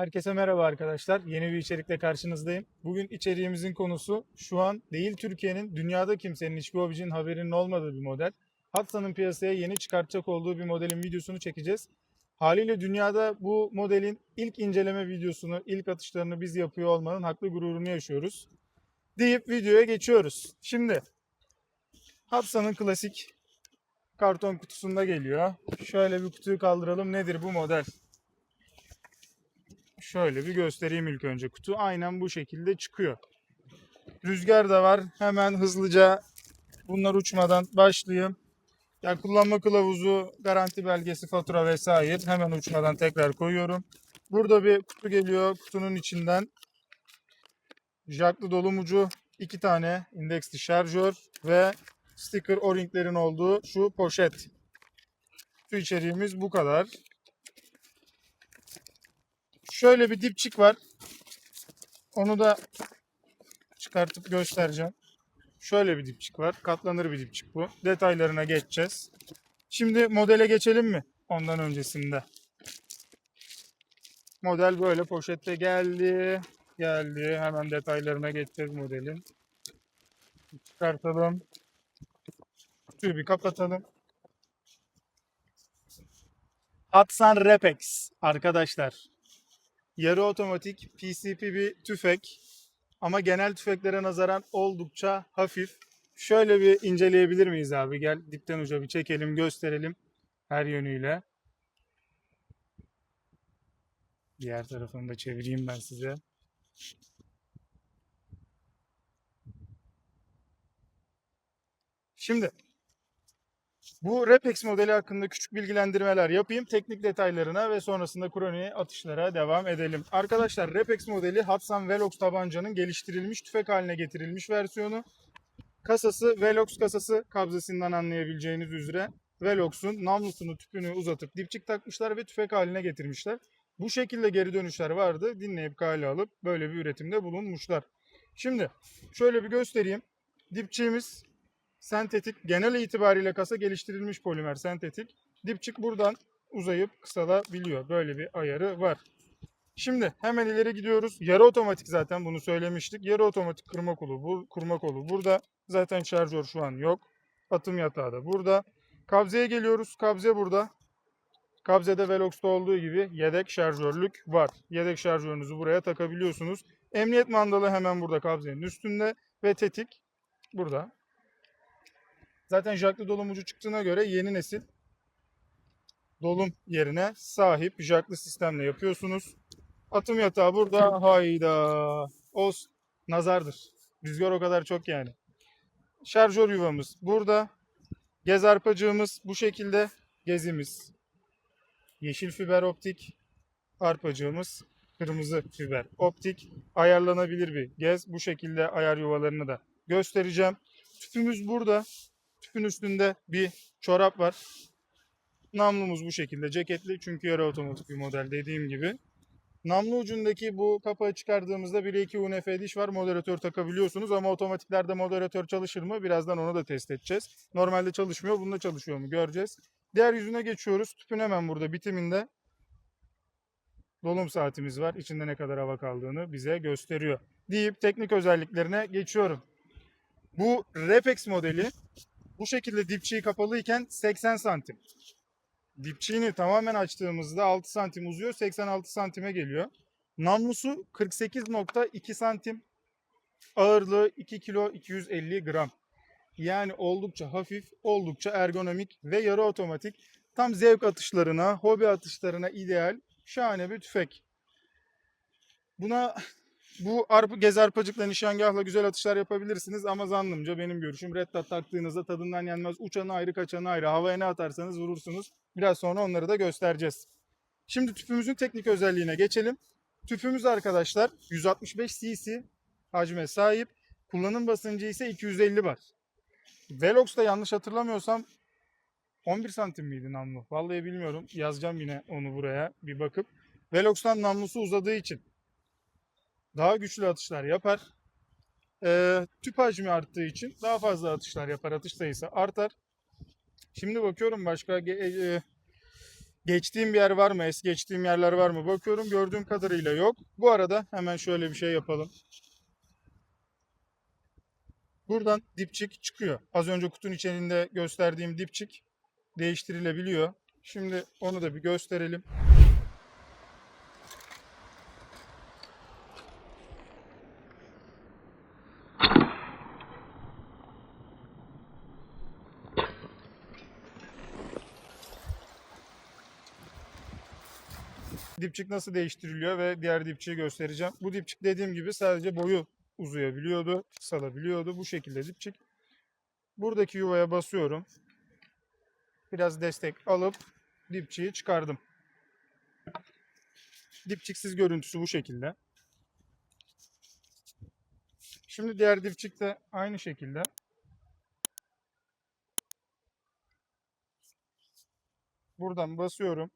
Herkese merhaba arkadaşlar. Yeni bir içerikle karşınızdayım. Bugün içeriğimizin konusu şu an değil Türkiye'nin, dünyada kimsenin hiçbir hobicinin haberinin olmadığı bir model. Hatsa'nın piyasaya yeni çıkartacak olduğu bir modelin videosunu çekeceğiz. Haliyle dünyada bu modelin ilk inceleme videosunu, ilk atışlarını biz yapıyor olmanın haklı gururunu yaşıyoruz. Deyip videoya geçiyoruz. Şimdi Hatsa'nın klasik karton kutusunda geliyor. Şöyle bir kutuyu kaldıralım. Nedir bu model? Şöyle bir göstereyim ilk önce. Kutu aynen bu şekilde çıkıyor. Rüzgar da var. Hemen hızlıca bunlar uçmadan başlayayım. Ya kullanma kılavuzu, garanti belgesi, fatura vesaire hemen uçmadan tekrar koyuyorum. Burada bir kutu geliyor. Kutunun içinden jacklı dolum ucu, iki tane indeksli şarjör ve sticker o-ringlerin olduğu şu poşet. Kutu içeriğimiz bu kadar. Şöyle bir dipçik var. Onu da çıkartıp göstereceğim. Şöyle bir dipçik var. Katlanır bir dipçik bu. Detaylarına geçeceğiz. Şimdi modele geçelim mi? Ondan öncesinde. Model böyle poşette geldi. Geldi. Hemen detaylarına geçeceğiz modelin. Çıkartalım. Kutuyu bir kapatalım. Hatsan Repex arkadaşlar yarı otomatik PCP bir tüfek ama genel tüfeklere nazaran oldukça hafif. Şöyle bir inceleyebilir miyiz abi? Gel dipten uca bir çekelim, gösterelim her yönüyle. Diğer tarafını da çevireyim ben size. Şimdi bu Repex modeli hakkında küçük bilgilendirmeler yapayım. Teknik detaylarına ve sonrasında kroniğe atışlara devam edelim. Arkadaşlar Repex modeli Hatsan Velox tabancanın geliştirilmiş tüfek haline getirilmiş versiyonu. Kasası Velox kasası kabzasından anlayabileceğiniz üzere Velox'un namlusunu tüpünü uzatıp dipçik takmışlar ve tüfek haline getirmişler. Bu şekilde geri dönüşler vardı. Dinleyip kale alıp böyle bir üretimde bulunmuşlar. Şimdi şöyle bir göstereyim. Dipçiğimiz sentetik genel itibariyle kasa geliştirilmiş polimer sentetik. Dipçik buradan uzayıp kısalabiliyor. Böyle bir ayarı var. Şimdi hemen ileri gidiyoruz. Yarı otomatik zaten bunu söylemiştik. Yarı otomatik kırma kolu, bu, kurma kolu burada. Zaten şarjör şu an yok. Atım yatağı da burada. Kabzeye geliyoruz. Kabze burada. Kabzede Velox'ta olduğu gibi yedek şarjörlük var. Yedek şarjörünüzü buraya takabiliyorsunuz. Emniyet mandalı hemen burada kabzenin üstünde ve tetik burada. Zaten jacklı dolum ucu çıktığına göre yeni nesil dolum yerine sahip jacklı sistemle yapıyorsunuz. Atım yatağı burada. Hayda. Os nazardır. Rüzgar o kadar çok yani. Şarjör yuvamız burada. Gez arpacığımız bu şekilde. Gezimiz. Yeşil fiber optik. Arpacığımız kırmızı fiber optik. Ayarlanabilir bir gez. Bu şekilde ayar yuvalarını da göstereceğim. Tüpümüz burada. Tüpün üstünde bir çorap var. Namlumuz bu şekilde ceketli çünkü yarı otomatik bir model dediğim gibi. Namlu ucundaki bu kapağı çıkardığımızda 1'e 2 UNF diş var. Moderatör takabiliyorsunuz ama otomatiklerde moderatör çalışır mı? Birazdan onu da test edeceğiz. Normalde çalışmıyor. Bunda çalışıyor mu? Göreceğiz. Diğer yüzüne geçiyoruz. Tüpün hemen burada bitiminde dolum saatimiz var. İçinde ne kadar hava kaldığını bize gösteriyor. Deyip teknik özelliklerine geçiyorum. Bu Repex modeli bu şekilde dipçiği kapalıyken 80 santim. Dipçiğini tamamen açtığımızda 6 santim uzuyor 86 santime geliyor. Namlusu 48.2 santim. Ağırlığı 2 kilo 250 gram. Yani oldukça hafif, oldukça ergonomik ve yarı otomatik. Tam zevk atışlarına, hobi atışlarına ideal şahane bir tüfek. Buna bu arpa, gez arpacıkla nişangahla güzel atışlar yapabilirsiniz ama zannımca benim görüşüm red dot taktığınızda tadından yenmez. Uçanı ayrı kaçanı ayrı. Havaya ne atarsanız vurursunuz. Biraz sonra onları da göstereceğiz. Şimdi tüpümüzün teknik özelliğine geçelim. Tüpümüz arkadaşlar 165 cc hacme sahip. Kullanım basıncı ise 250 bar. Velox'ta yanlış hatırlamıyorsam 11 santim miydi namlu? Vallahi bilmiyorum. Yazacağım yine onu buraya bir bakıp. Velox'tan namlusu uzadığı için daha güçlü atışlar yapar. Ee, tüp hacmi arttığı için daha fazla atışlar yapar. Atış sayısı artar. Şimdi bakıyorum başka ge- e, Geçtiğim bir yer var mı? Es geçtiğim yerler var mı? Bakıyorum gördüğüm kadarıyla yok. Bu arada hemen şöyle bir şey yapalım. Buradan dipçik çıkıyor. Az önce kutunun içerisinde gösterdiğim dipçik değiştirilebiliyor. Şimdi onu da bir gösterelim. Dipçik nasıl değiştiriliyor ve diğer dipçiyi göstereceğim. Bu dipçik dediğim gibi sadece boyu uzayabiliyordu, salabiliyordu. Bu şekilde dipçik. Buradaki yuvaya basıyorum. Biraz destek alıp dipçiyi çıkardım. Dipçiksiz görüntüsü bu şekilde. Şimdi diğer dipçik de aynı şekilde. Buradan basıyorum.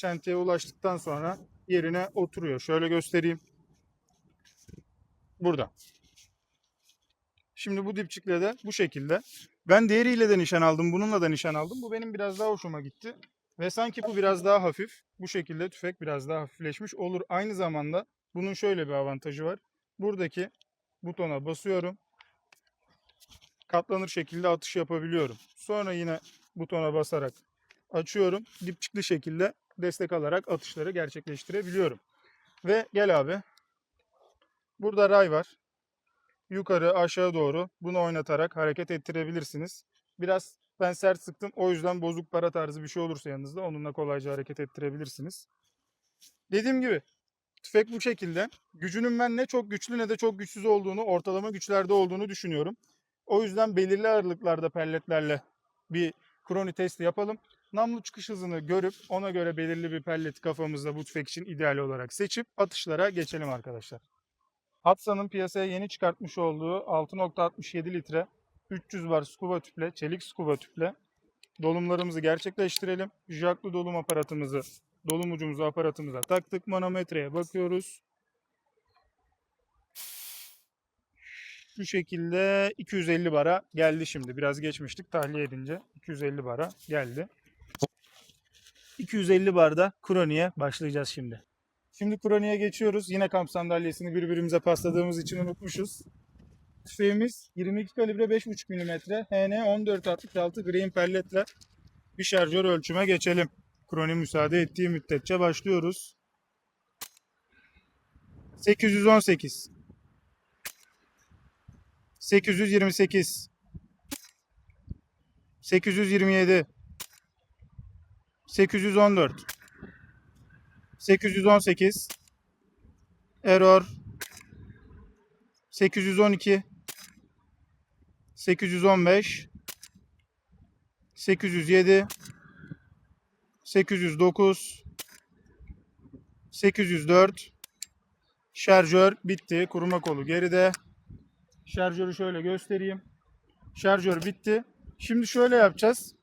Çenteye ulaştıktan sonra yerine oturuyor. Şöyle göstereyim. Burada. Şimdi bu dipçikle de bu şekilde. Ben diğeriyle de nişan aldım. Bununla da nişan aldım. Bu benim biraz daha hoşuma gitti. Ve sanki bu biraz daha hafif. Bu şekilde tüfek biraz daha hafifleşmiş olur. Aynı zamanda bunun şöyle bir avantajı var. Buradaki butona basıyorum. Katlanır şekilde atış yapabiliyorum. Sonra yine butona basarak açıyorum. Dipçikli şekilde destek alarak atışları gerçekleştirebiliyorum. Ve gel abi. Burada ray var. Yukarı aşağı doğru bunu oynatarak hareket ettirebilirsiniz. Biraz ben sert sıktım. O yüzden bozuk para tarzı bir şey olursa yanınızda onunla kolayca hareket ettirebilirsiniz. Dediğim gibi tüfek bu şekilde. Gücünün ben ne çok güçlü ne de çok güçsüz olduğunu, ortalama güçlerde olduğunu düşünüyorum. O yüzden belirli ağırlıklarda pelletlerle bir kroni testi yapalım. Namlu çıkış hızını görüp ona göre belirli bir pellet kafamızda bu tüfek için ideal olarak seçip atışlara geçelim arkadaşlar. Hatsa'nın piyasaya yeni çıkartmış olduğu 6.67 litre 300 bar scuba tüple, çelik scuba tüple dolumlarımızı gerçekleştirelim. Jaklı dolum aparatımızı, dolum ucumuzu aparatımıza taktık. Manometreye bakıyoruz. Şu şekilde 250 bara geldi şimdi. Biraz geçmiştik tahliye edince 250 bara geldi. 250 barda kroniye başlayacağız şimdi. Şimdi kroniye geçiyoruz. Yine kamp sandalyesini birbirimize pasladığımız için unutmuşuz. Tüfeğimiz 22 kalibre 5.5 mm HN 1466 green pelletle bir şarjör ölçüme geçelim. Kroni müsaade ettiği müddetçe başlıyoruz. 818 828 827 814 818 error 812 815 807 809 804 şarjör bitti. Kuruma kolu geride. Şarjörü şöyle göstereyim. Şarjör bitti. Şimdi şöyle yapacağız.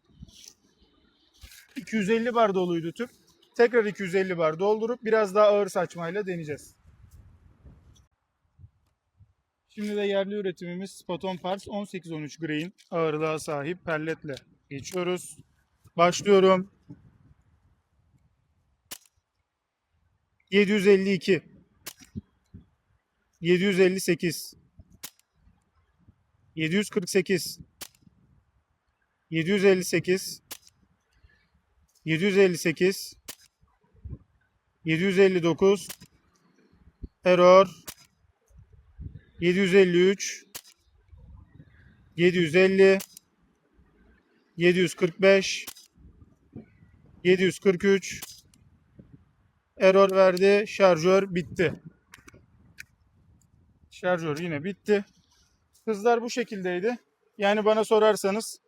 250 bar doluydu tüp. Tekrar 250 bar doldurup biraz daha ağır saçmayla deneyeceğiz. Şimdi de yerli üretimimiz Spoton Parts 1813 grain ağırlığa sahip pelletle geçiyoruz. Başlıyorum. 752 758 748 758 758 759 error 753 750 745 743 error verdi. Şarjör bitti. Şarjör yine bitti. Hızlar bu şekildeydi. Yani bana sorarsanız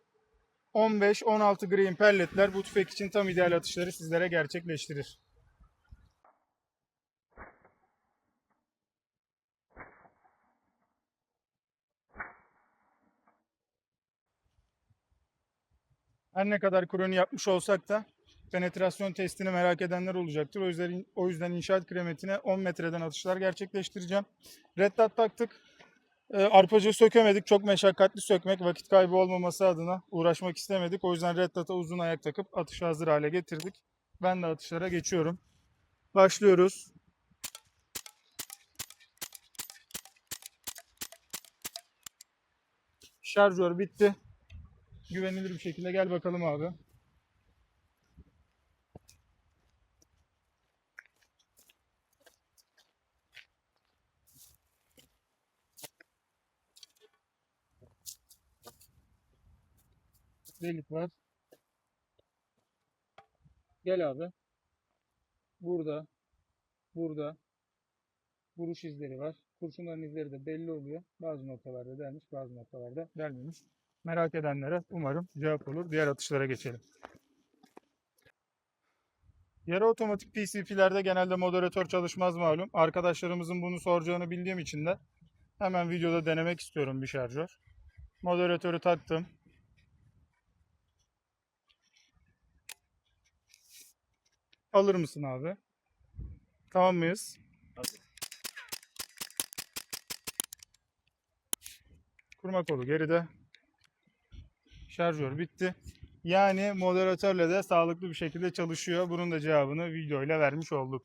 15-16 green pelletler bu tüfek için tam ideal atışları sizlere gerçekleştirir. Her ne kadar kroni yapmış olsak da penetrasyon testini merak edenler olacaktır. O yüzden, o yüzden inşaat kremetine 10 metreden atışlar gerçekleştireceğim. Red dot taktık. E, arpacığı sökemedik. Çok meşakkatli sökmek. Vakit kaybı olmaması adına uğraşmak istemedik. O yüzden Red Dot'a uzun ayak takıp atışa hazır hale getirdik. Ben de atışlara geçiyorum. Başlıyoruz. Şarjör bitti. Güvenilir bir şekilde gel bakalım abi. Delik var. Gel abi. Burada. Burada. Vuruş izleri var. Kurşunların izleri de belli oluyor. Bazı noktalarda delmiş, bazı noktalarda delmemiş. Merak edenlere umarım cevap olur. Diğer atışlara geçelim. Yarı otomatik PCP'lerde genelde moderatör çalışmaz malum. Arkadaşlarımızın bunu soracağını bildiğim için de hemen videoda denemek istiyorum bir şarjör. Moderatörü taktım. Alır mısın abi? Tamam mıyız? Kurma kolu geride. Şarjör bitti. Yani moderatörle de sağlıklı bir şekilde çalışıyor. Bunun da cevabını videoyla vermiş olduk.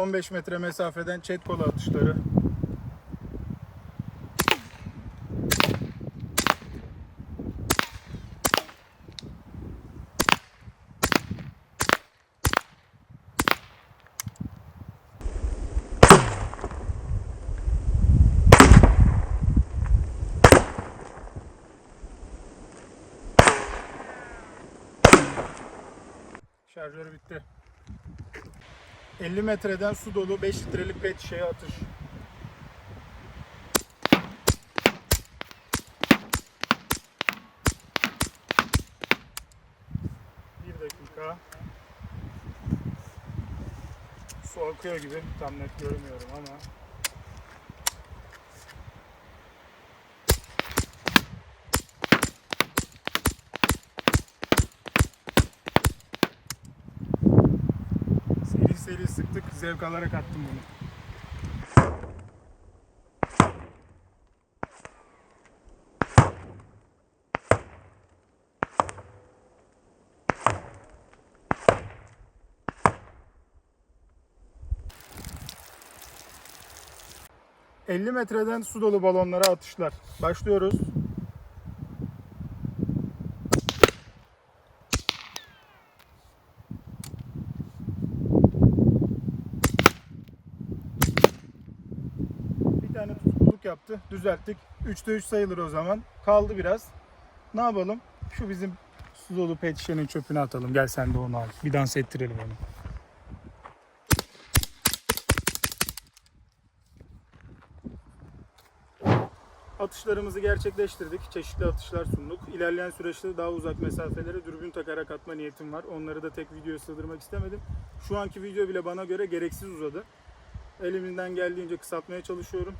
...15 metre mesafeden chat kolu atışları. Şarjörü bitti. 50 metreden su dolu 5 litrelik pet şişeye atış. Bir dakika. Su akıyor gibi. Tam net görmüyorum ama. Zevk alarak attım bunu. ...50 metreden su dolu balonlara atışlar. Başlıyoruz. Bir tutukluluk yaptı. Düzelttik. 3'te 3 sayılır o zaman. Kaldı biraz. Ne yapalım? Şu bizim su dolu pet şişenin çöpünü atalım. Gel sen de onu al. Bir dans ettirelim onu. Atışlarımızı gerçekleştirdik. Çeşitli atışlar sunduk. İlerleyen süreçte daha uzak mesafelere dürbün takarak atma niyetim var. Onları da tek videoya sığdırmak istemedim. Şu anki video bile bana göre gereksiz uzadı. Elimizden geldiğince kısaltmaya çalışıyorum.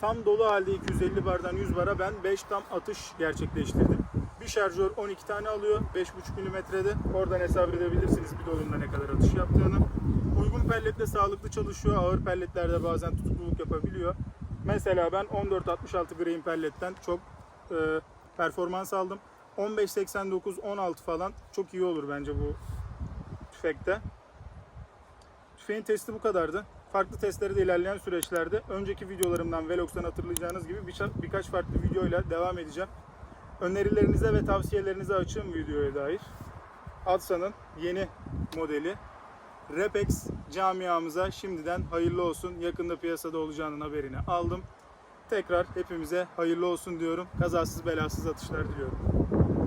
Tam dolu halde 250 bardan 100 bara ben 5 tam atış gerçekleştirdim. Bir şarjör 12 tane alıyor. 5,5 milimetrede. Oradan hesap edebilirsiniz bir dolumda ne kadar atış yaptığını. Uygun pelletle sağlıklı çalışıyor. Ağır pelletlerde bazen tutukluluk yapabiliyor. Mesela ben 1466 grain pelletten çok e, performans aldım. 1589 16 falan çok iyi olur bence bu tüfekte. Tüfeğin testi bu kadardı. Farklı testleri de ilerleyen süreçlerde önceki videolarımdan Velox'tan hatırlayacağınız gibi birça- birkaç farklı videoyla devam edeceğim. Önerilerinize ve tavsiyelerinize açığım videoya dair. Adsa'nın yeni modeli Repex camiamıza şimdiden hayırlı olsun. Yakında piyasada olacağının haberini aldım. Tekrar hepimize hayırlı olsun diyorum. Kazasız belasız atışlar diliyorum.